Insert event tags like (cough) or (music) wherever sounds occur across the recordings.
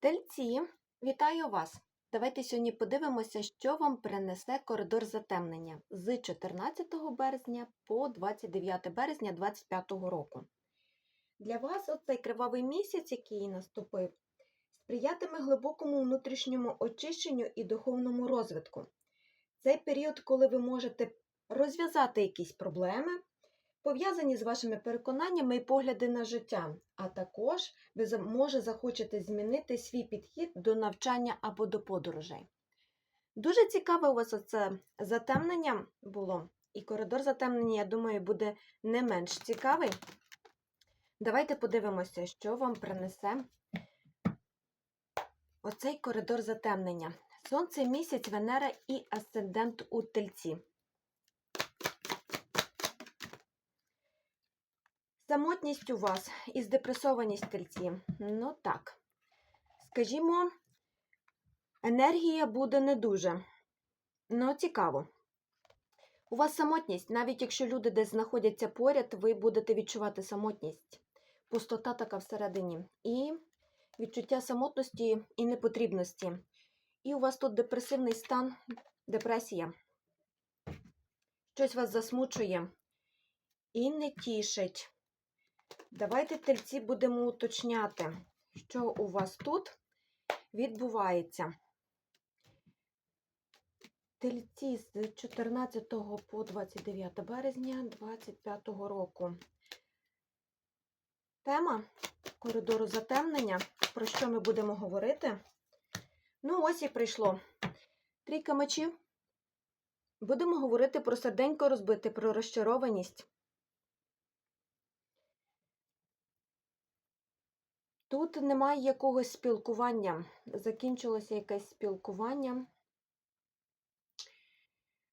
Тельці, вітаю вас! Давайте сьогодні подивимося, що вам принесе коридор затемнення з 14 березня по 29 березня 2025 року. Для вас оцей кривавий місяць, який наступив, сприятиме глибокому внутрішньому очищенню і духовному розвитку. Цей період, коли ви можете розв'язати якісь проблеми, пов'язані з вашими переконаннями і погляди на життя, а також ви може захочете змінити свій підхід до навчання або до подорожей. Дуже цікаве у вас оце затемнення було, і коридор затемнення, я думаю, буде не менш цікавий. Давайте подивимося, що вам принесе оцей коридор затемнення. Сонце, місяць, Венера і асцендент у тельці. Самотність у вас і здепресованість тельці. Ну так. Скажімо, енергія буде не дуже. Ну, цікаво. У вас самотність, навіть якщо люди десь знаходяться поряд, ви будете відчувати самотність. Пустота така всередині. І відчуття самотності і непотрібності. І у вас тут депресивний стан, депресія. Щось вас засмучує і не тішить. Давайте тельці будемо уточняти, що у вас тут відбувається. Тельці з 14 по 29 березня 2025 року. Тема коридору затемнення. Про що ми будемо говорити? Ну, ось і прийшло. Трійка мечів. Будемо говорити про серденько розбите, про розчарованість. Тут немає якогось спілкування. Закінчилося якесь спілкування.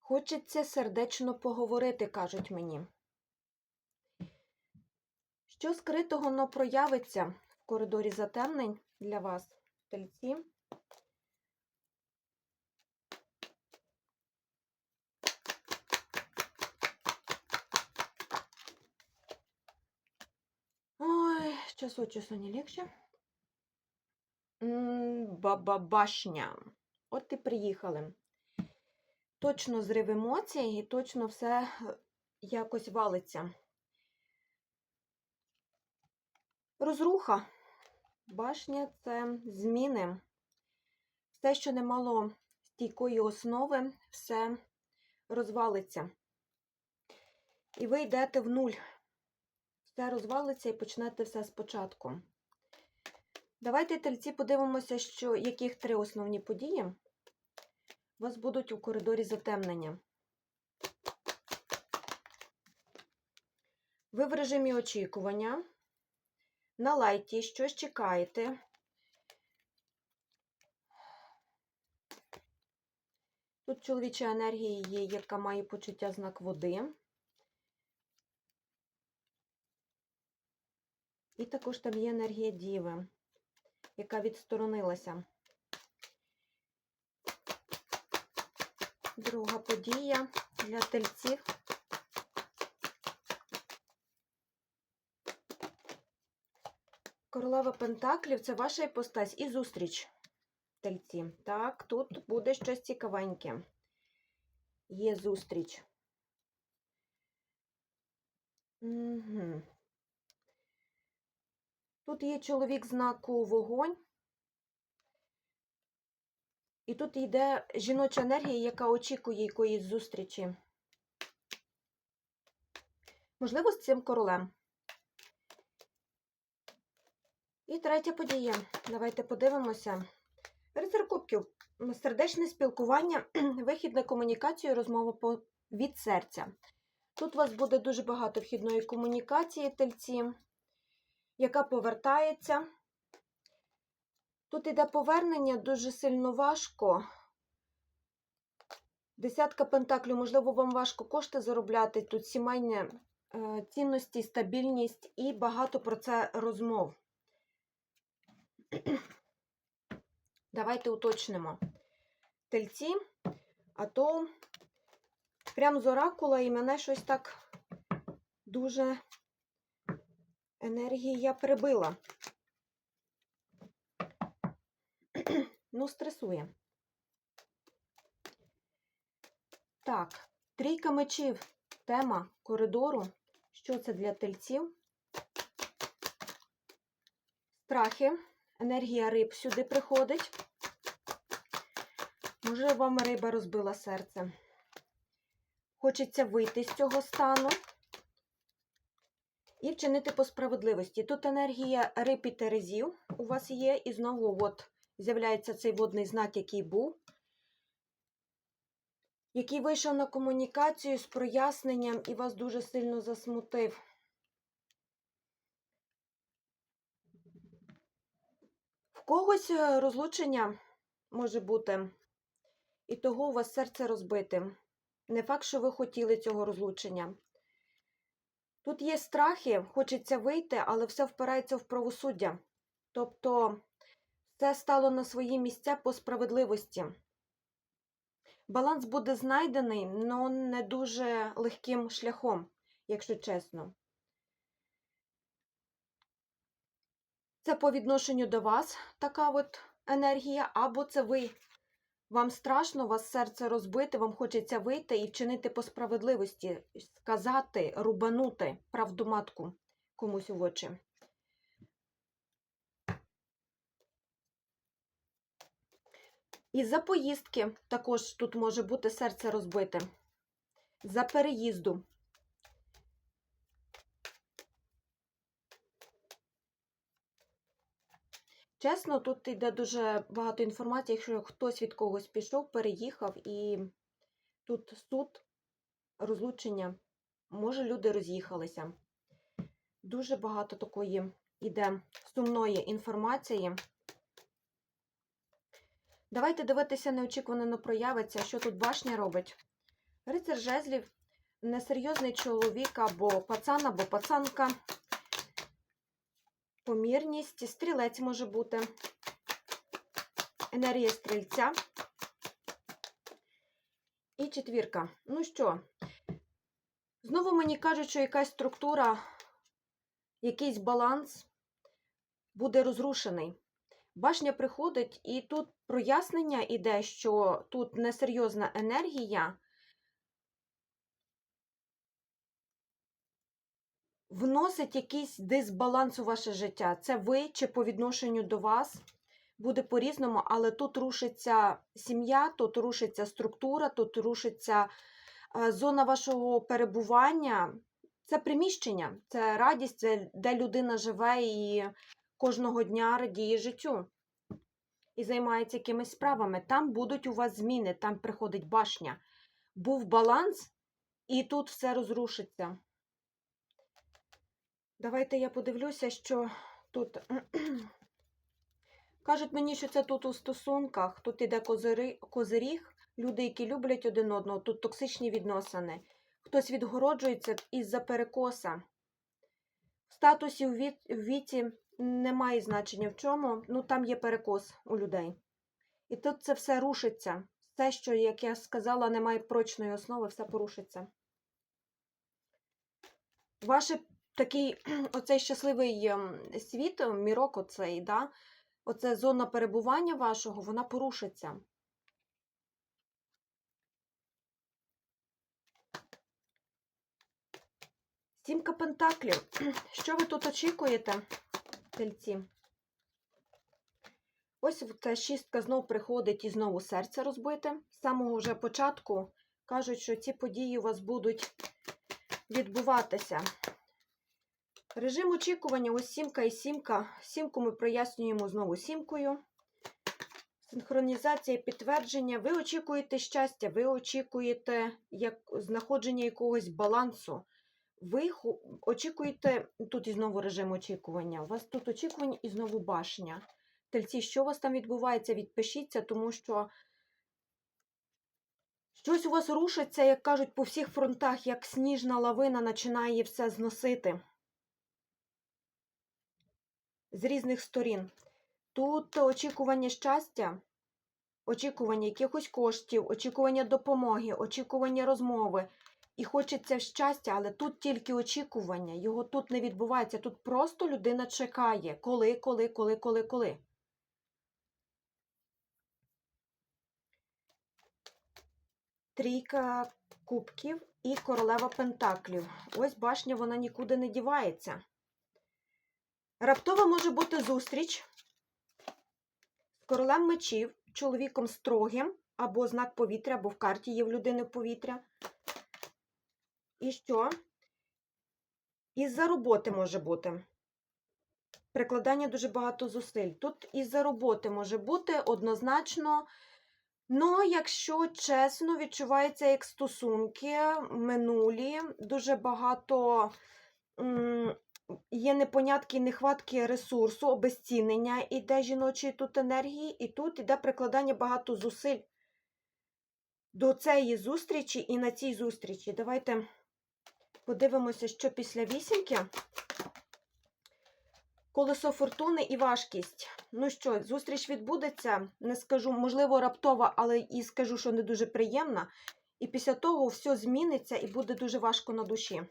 Хочеться сердечно поговорити, кажуть мені. Що скритого но проявиться в коридорі затемнень для вас, тельці? Час от часу не легче. М, Баба-башня. От і приїхали. Точно зрив емоцій і точно все е, якось валиться. Розруха. Башня це зміни. Все, що не мало стійкої основи, все розвалиться. І ви йдете в нуль. Все розвалиться і почнете все спочатку. Давайте, тельці, подивимося, що яких три основні події вас будуть у коридорі затемнення. Ви в режимі очікування. На лайті щось чекаєте. Тут чоловіча енергія є, яка має почуття знак води. І також там є енергія Діви, яка відсторонилася. Друга подія для тельців. Королева Пентаклів це ваша іпостась і зустріч тельці. Так, тут буде щось цікавеньке. Є зустріч. Угу. Тут є чоловік знаку вогонь. І тут йде жіноча енергія, яка очікує якоїсь зустрічі. Можливо, з цим королем. І третя подія. Давайте подивимося. Рицар кубків. Сердечне спілкування, (clears throat) вихід на комунікацію, розмова від серця. Тут у вас буде дуже багато вхідної комунікації, тельці, яка повертається. Тут іде повернення дуже сильно важко. Десятка пентаклів, можливо, вам важко кошти заробляти. Тут сімейні е, цінності, стабільність і багато про це розмов. Давайте уточнимо. Тельці, а то прям з оракула і мене щось так дуже енергія прибила. (clears throat) Ну, стресує. Так, трійка мечів. Тема коридору. Що це для тельців? Страхи. Енергія риб сюди приходить. Може, вам риба розбила серце. Хочеться вийти з цього стану і вчинити по справедливості. Тут енергія риб і терезів у вас є, і знову от з'являється цей водний знак, який був, який вийшов на комунікацію з проясненням і вас дуже сильно засмутив. В когось е, розлучення може бути, і того у вас серце розбите. Не факт, що ви хотіли цього розлучення. Тут є страхи, хочеться вийти, але все впирається в правосуддя. Тобто все стало на свої місця по справедливості. Баланс буде знайдений, але не дуже легким шляхом, якщо чесно. Це по відношенню до вас така от енергія, або це ви. Вам страшно, вас серце розбите, вам хочеться вийти і вчинити по справедливості, сказати, рубанути правду матку комусь в очі. І за поїздки також тут може бути серце розбите. За переїзду. Чесно, тут йде дуже багато інформації, якщо хтось від когось пішов, переїхав, і тут суд, розлучення, може, люди роз'їхалися. Дуже багато такої йде сумної інформації. Давайте дивитися неочікувано не проявиться, що тут башня робить. Рицар жезлів, несерйозний чоловік або пацан, або пацанка. Помірність, стрілець може бути, енергія стрільця. І четвірка. Ну що, знову мені кажуть, що якась структура, якийсь баланс буде розрушений. Башня приходить, і тут прояснення іде, що тут несерйозна енергія. Вносить якийсь дисбаланс у ваше життя. Це ви чи по відношенню до вас буде по-різному, але тут рушиться сім'я, тут рушиться структура, тут рушиться е, зона вашого перебування. Це приміщення, це радість, це де людина живе і кожного дня радіє життю. І займається якимись справами. Там будуть у вас зміни, там приходить башня. Був баланс, і тут все розрушиться. Давайте я подивлюся, що тут. (clears throat) Кажуть мені, що це тут у стосунках, тут іде козиріг, люди, які люблять один одного, тут токсичні відносини. Хтось відгороджується із-за перекоса. В статусі в ві- в віці немає значення в чому, ну там є перекос у людей. І тут це все рушиться. Все, що, як я сказала, немає прочної основи, все порушиться. Ваше такий (clears throat) оцей щасливий ем, світ, мірок оцей, да? оце зона перебування вашого, вона порушиться. Сімка пентаклів. (clears throat) Що ви тут очікуєте, тельці? Ось ця шістка знов приходить і знову серце розбите. З самого вже початку кажуть, що ці події у вас будуть відбуватися. Режим очікування, ось сімка і сімка. Сімку ми прояснюємо знову сімкою. Синхронізація підтвердження. Ви очікуєте щастя, ви очікуєте як, знаходження якогось балансу. Ви очікуєте, тут і знову режим очікування. У вас тут очікування і знову башня. Тельці, що у вас там відбувається, відпишіться, тому що щось у вас рушиться, як кажуть, по всіх фронтах, як сніжна лавина починає все зносити з різних сторін. Тут очікування щастя, очікування якихось коштів, очікування допомоги, очікування розмови. І хочеться щастя, але тут тільки очікування, його тут не відбувається. Тут просто людина чекає, коли, коли, коли, коли, коли. Трійка кубків і королева пентаклів. Ось башня, вона нікуди не дівається. Раптово може бути зустріч з королем мечів, чоловіком строгим, або знак повітря, або в карті є в людини повітря. І що? Із-за роботи може бути. Прикладання дуже багато зусиль. Тут із-за роботи може бути однозначно. Ну, якщо чесно, відчувається як стосунки минулі, дуже багато є непонятки і нехватки ресурсу, обезцінення іде жіночої тут енергії, і тут іде прикладання багато зусиль до цієї зустрічі і на цій зустрічі. Давайте подивимося, що після вісімки. Колесо фортуни і важкість. Ну що, зустріч відбудеться. Не скажу, можливо, раптова, але і скажу, що не дуже приємна. І після того все зміниться і буде дуже важко на душі.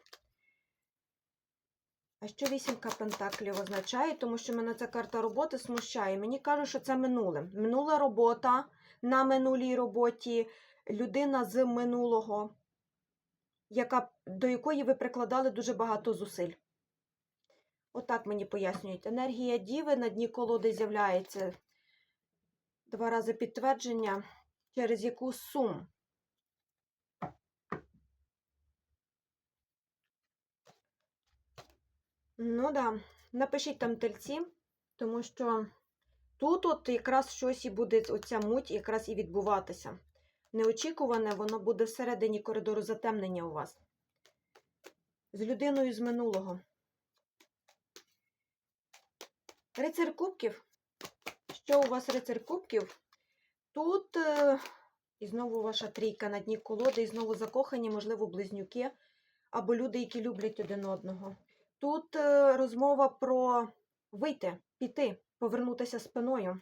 А що вісімка пентаклів означає? Тому що мене ця карта роботи смущає. Мені кажуть, що це минуле. Минула робота на минулій роботі, людина з минулого, яка, до якої ви прикладали дуже багато зусиль. Отак мені пояснюють. Енергія діви на дні колоди з'являється два рази підтвердження, через яку сум. Ну да, напишіть там тельці, тому що тут от якраз щось і буде оця муть якраз і відбуватися. Неочікуване, воно буде всередині коридору затемнення у вас. З людиною з минулого. Рицар кубків. Що у вас рицар кубків? Тут е, і знову ваша трійка на дні колоди, і знову закохані, можливо, близнюки або люди, які люблять один одного. Тут е, розмова про вийти, піти, повернутися спиною.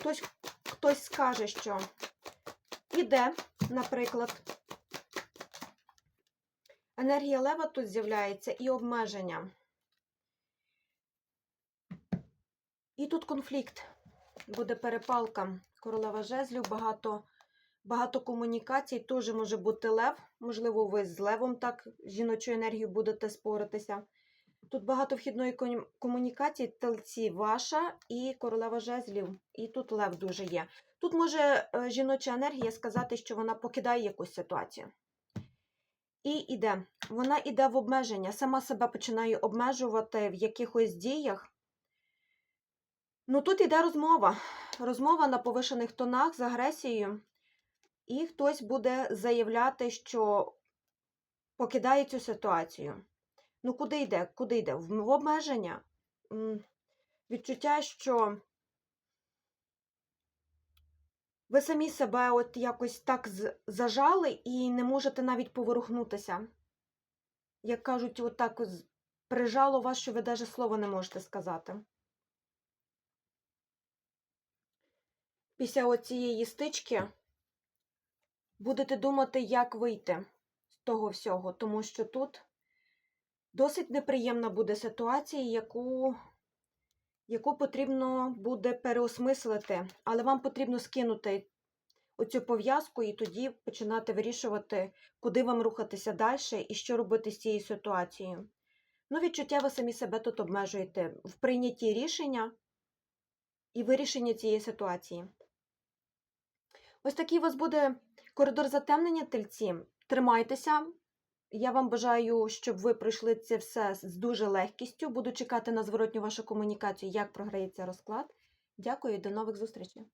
Хтось, хтось скаже, що іде, наприклад. Енергія лева тут з'являється і обмеження. І тут конфлікт. Буде перепалка королева жезлів, багато, багато комунікацій. Теж може бути лев. Можливо, ви з левом так жіночою енергією будете споритися. Тут багато вхідної комунікації, тельці ваша і королева жезлів. І тут лев дуже є. Тут може е, жіноча енергія сказати, що вона покидає якусь ситуацію. І іде. Вона іде в обмеження, сама себе починає обмежувати в якихось діях. Ну, тут іде розмова. Розмова на повишених тонах з агресією. І хтось буде заявляти, що покидає цю ситуацію. Ну, куди йде? Куди йде? В обмеження. Відчуття, що ви самі себе от якось так зажали і не можете навіть поворухнутися. Як кажуть, от так прижало вас, що ви навіть слова не можете сказати. Після оцієї стички будете думати, як вийти з того всього, тому що тут досить неприємна буде ситуація, яку, яку потрібно буде переосмислити, але вам потрібно скинути оцю пов'язку і тоді починати вирішувати, куди вам рухатися далі і що робити з цією ситуацією. Ну, відчуття ви самі себе тут обмежуєте в прийнятті рішення і вирішенні цієї ситуації. Ось такий у вас буде коридор затемнення тельці. Тримайтеся. Я вам бажаю, щоб ви пройшли це все з дуже легкістю. Буду чекати на зворотню вашу комунікацію, як програється розклад. Дякую і до нових зустрічей.